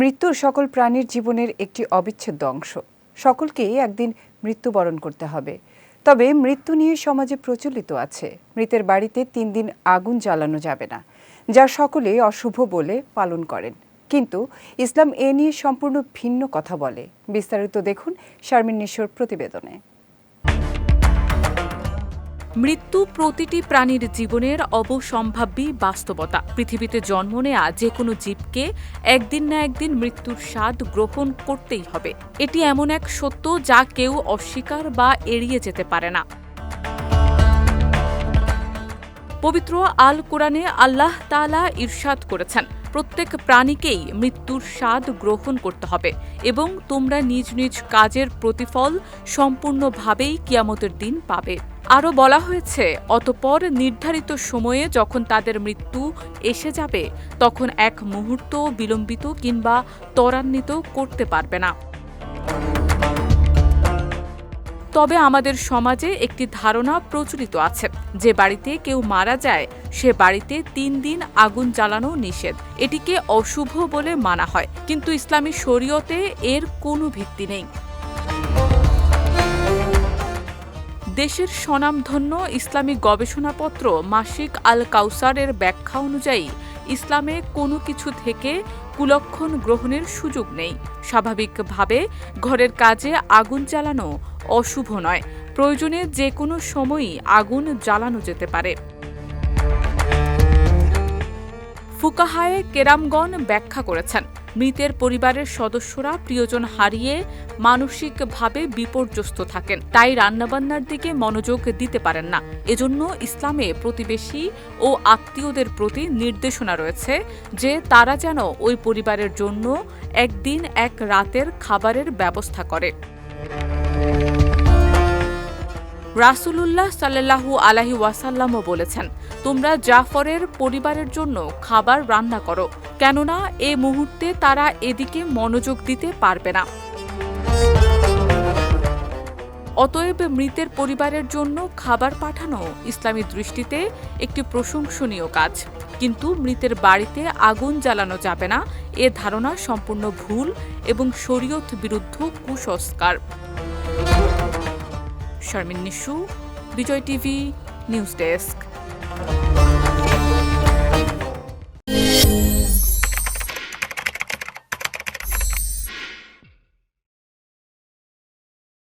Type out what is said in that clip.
মৃত্যুর সকল প্রাণীর জীবনের একটি অবিচ্ছেদ্য অংশ। সকলকেই একদিন মৃত্যুবরণ করতে হবে। তবে মৃত্যু নিয়ে সমাজে প্রচলিত আছে। মৃতের বাড়িতে তিন দিন আগুন জ্বালানো যাবে না, যা সকলে অশুভ বলে পালন করেন। কিন্তু ইসলাম এ নিয়ে সম্পূর্ণ ভিন্ন কথা বলে। বিস্তারিত দেখুন শারমিন নিশোর প্রতিবেদনে। মৃত্যু প্রতিটি প্রাণীর জীবনের অবসম্ভাবী বাস্তবতা। পৃথিবীতে জন্ম নেয়া যে কোনো জীবকে একদিন না একদিন মৃত্যুর স্বাদ গ্রহণ করতেই হবে। এটি এমন এক সত্য যা কেউ অস্বীকার বা এড়িয়ে যেতে পারে না। পবিত্র আল কোরআনে আল্লাহ তালা ইরশাদ করেছেন, প্রত্যেক প্রাণীকেই মৃত্যুর স্বাদ গ্রহণ করতে হবে এবং তোমরা নিজ নিজ কাজের প্রতিফল সম্পূর্ণভাবেই কিয়ামতের দিন পাবে। আরও বলা হয়েছে, অতপর নির্ধারিত সময়ে যখন তাদের মৃত্যু এসে যাবে, তখন এক মুহূর্ত বিলম্বিত কিংবা ত্বরান্বিত করতে পারবে না। তবে আমাদের সমাজে একটি ধারণা প্রচলিত আছে, যে বাড়িতে কেউ মারা যায়, সে বাড়িতে তিন দিন আগুন জ্বালানো নিষেধ। এটিকে অশুভ বলে মানা হয়, কিন্তু ইসলামী শরীয়তে এর কোনো ভিত্তি নেই। দেশের স্বনামধন্য ইসলামী গবেষণাপত্র মাসিক আল কাউসারের ব্যাখ্যা অনুযায়ী, ইসলামে কোনো কিছু থেকে কুলক্ষণ গ্রহণের সুযোগ নেই। স্বাভাবিকভাবে ঘরের কাজে আগুন জ্বালানো অশুভ নয়। প্রয়োজনে যে কোনো সময়ই আগুন জ্বালানো যেতে পারে। ফুকাহায়ে কেরামগণ ব্যাখ্যা করেছেন মৃতের পরিবারের সদস্যরা প্রিয়জন হারিয়ে মানসিকভাবে বিপর্যস্ত থাকেন। তাই রান্নাবান্নার দিকে মনোযোগ দিতে পারেন না। এজন্য ইসলামে প্রতিবেশী ও আত্মীয়দের প্রতি নির্দেশনা রয়েছে যে তারা যেন ওই পরিবারের জন্য একদিন এক রাতের খাবারের ব্যবস্থা করে। রাসুলুল্লাহ সাল্লাহু আলাহি ওয়াসাল্লামও বলেছেন, তোমরা জাফরের পরিবারের জন্য খাবার রান্না করো। কেননা এ মুহূর্তে তারা এদিকে মনোযোগ দিতে পারবে না। অতএব মৃতের পরিবারের জন্য খাবার পাঠানো ইসলামী দৃষ্টিতে একটি প্রশংসনীয় কাজ। কিন্তু মৃতের বাড়িতে আগুন জ্বালানো যাবে না, এ ধারণা সম্পূর্ণ ভুল এবং শরীয়ত বিরুদ্ধ কুসংস্কার। Sharmin Nishu, Bijoy TV, news desk.